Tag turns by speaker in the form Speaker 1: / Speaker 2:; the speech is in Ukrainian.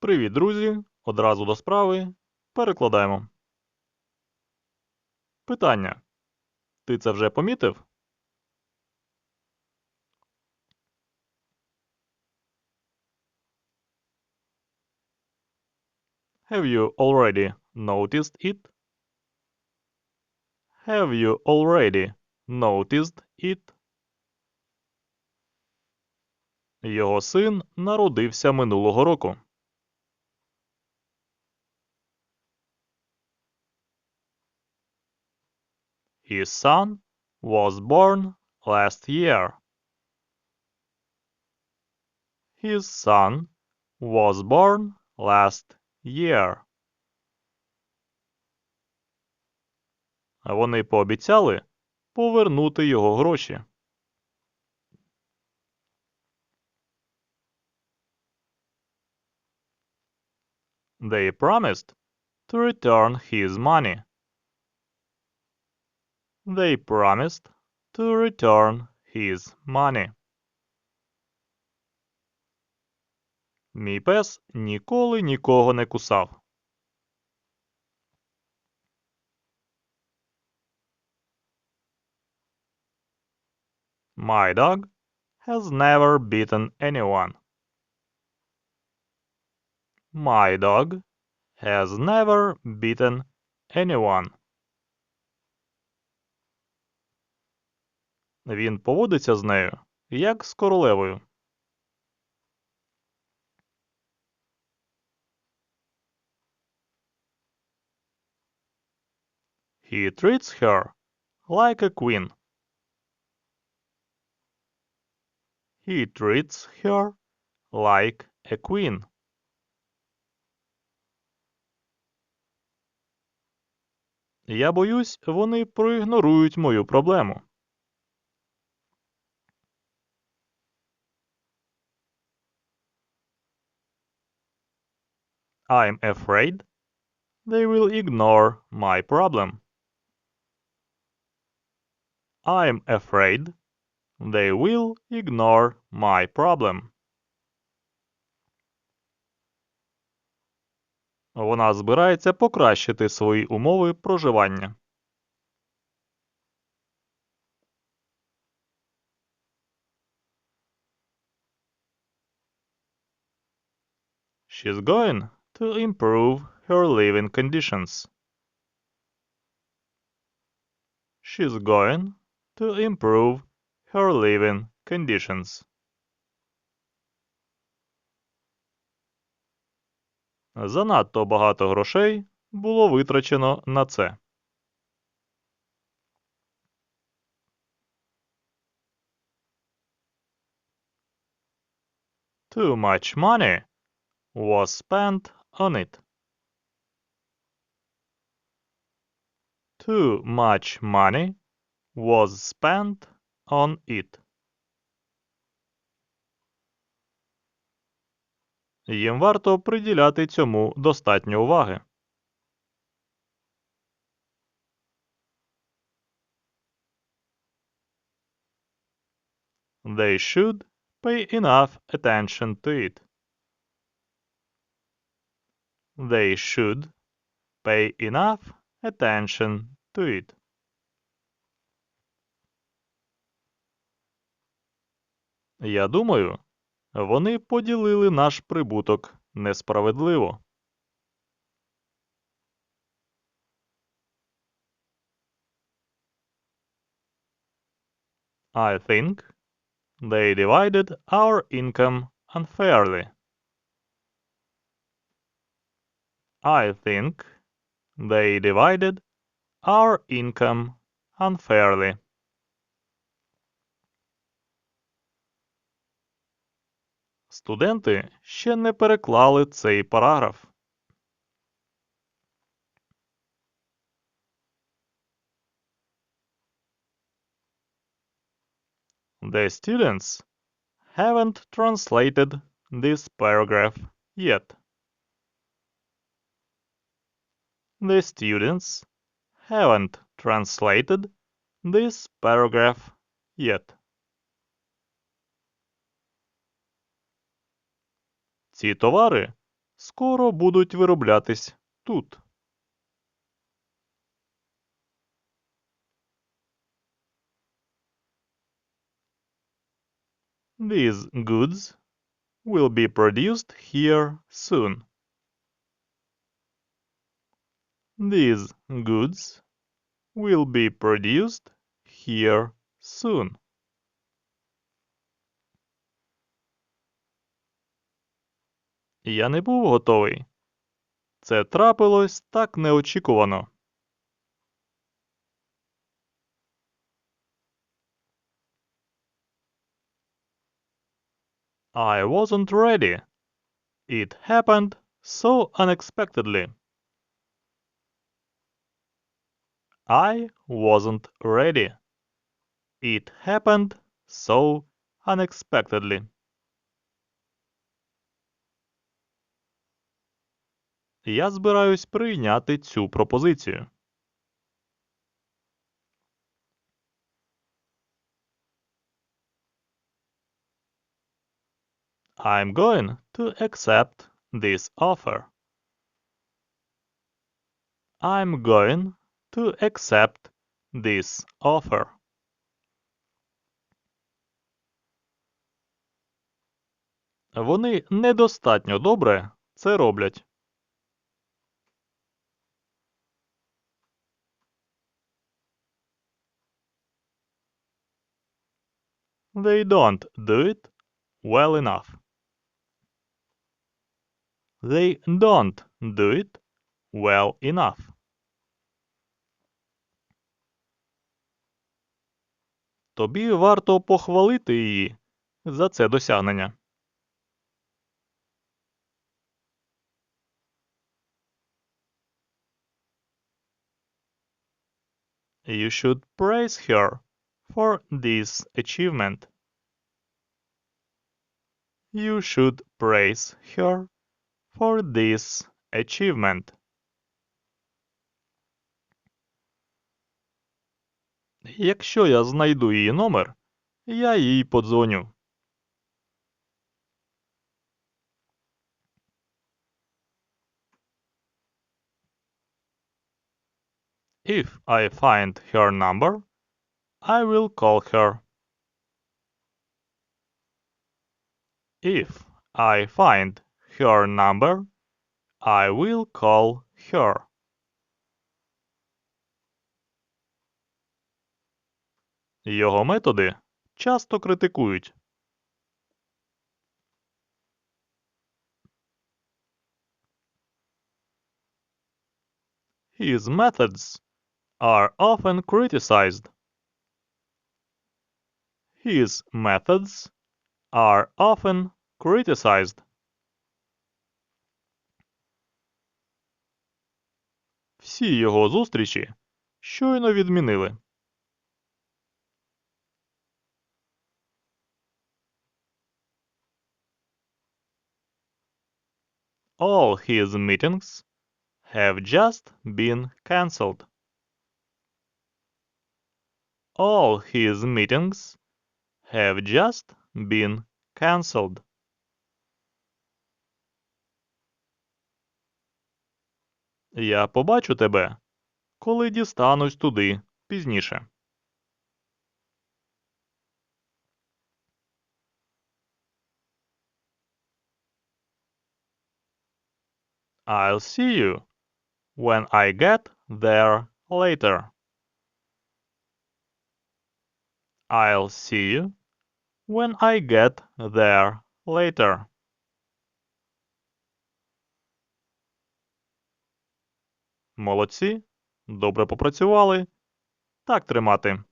Speaker 1: Привіт, друзі! Одразу до справи. Перекладаємо. Питання. Ти це вже помітив? Have you already noticed it? Have you already noticed it? Його син народився минулого року. His son was born last year. His son was born last year. Вони пообіцяли повернути його гроші. They promised to return his money. They promised to return his money. Мій пес ніколи нікого не кусав. My dog has never bitten anyone. My dog has never bitten anyone. Він поводиться з нею, як з королевою. He treats her like a queen. He treats her like a queen. Я боюсь, вони проігнорують мою проблему. I'm afraid they will ignore my problem. I'm afraid they will ignore my problem. Вона збирається покращити свої умови проживання. She's going to improve her living conditions. She's going to improve her living conditions. Занадто багато грошей було витрачено на це. Too much money was spent on it. Too much money was spent on it. Їм варто приділяти цьому достатньо уваги. They should pay enough attention to it. They should pay enough attention to it. Я думаю, вони поділили наш прибуток несправедливо. I think they divided our income unfairly. I think they divided our income unfairly. Студенти ще не переклали цей параграф. The students haven't translated this paragraph yet. The students haven't translated this paragraph yet. Ці товари скоро будуть вироблятись тут. These goods will be produced here soon. These goods will be produced here soon. Я не був готовий. Це трапилось так неочікувано. I wasn't ready. It happened so unexpectedly. I wasn't ready. It happened so unexpectedly. Я збираюсь прийняти цю пропозицію. I'm going to accept this offer. I'm going to accept this offer. Вони недостатньо добре це роблять. They don't do it well enough. They don't do it well enough. Тобі варто похвалити її за це досягнення. You should praise her for this achievement. You should praise her for this achievement. Якщо я знайду її номер, я їй подзвоню. If I find her number, I will call her. If I find her number, I will call her. Його методи часто критикують. His methods are often criticized. His methods are often criticized. Всі його зустрічі щойно відмінили. All his meetings have just been cancelled. All his meetings have just been cancelled. Я побачу тебе, коли дістанусь туди пізніше. I'll see you when I get there later. I'll see you when I get there later. Молодці. Добре попрацювали. Так тримати.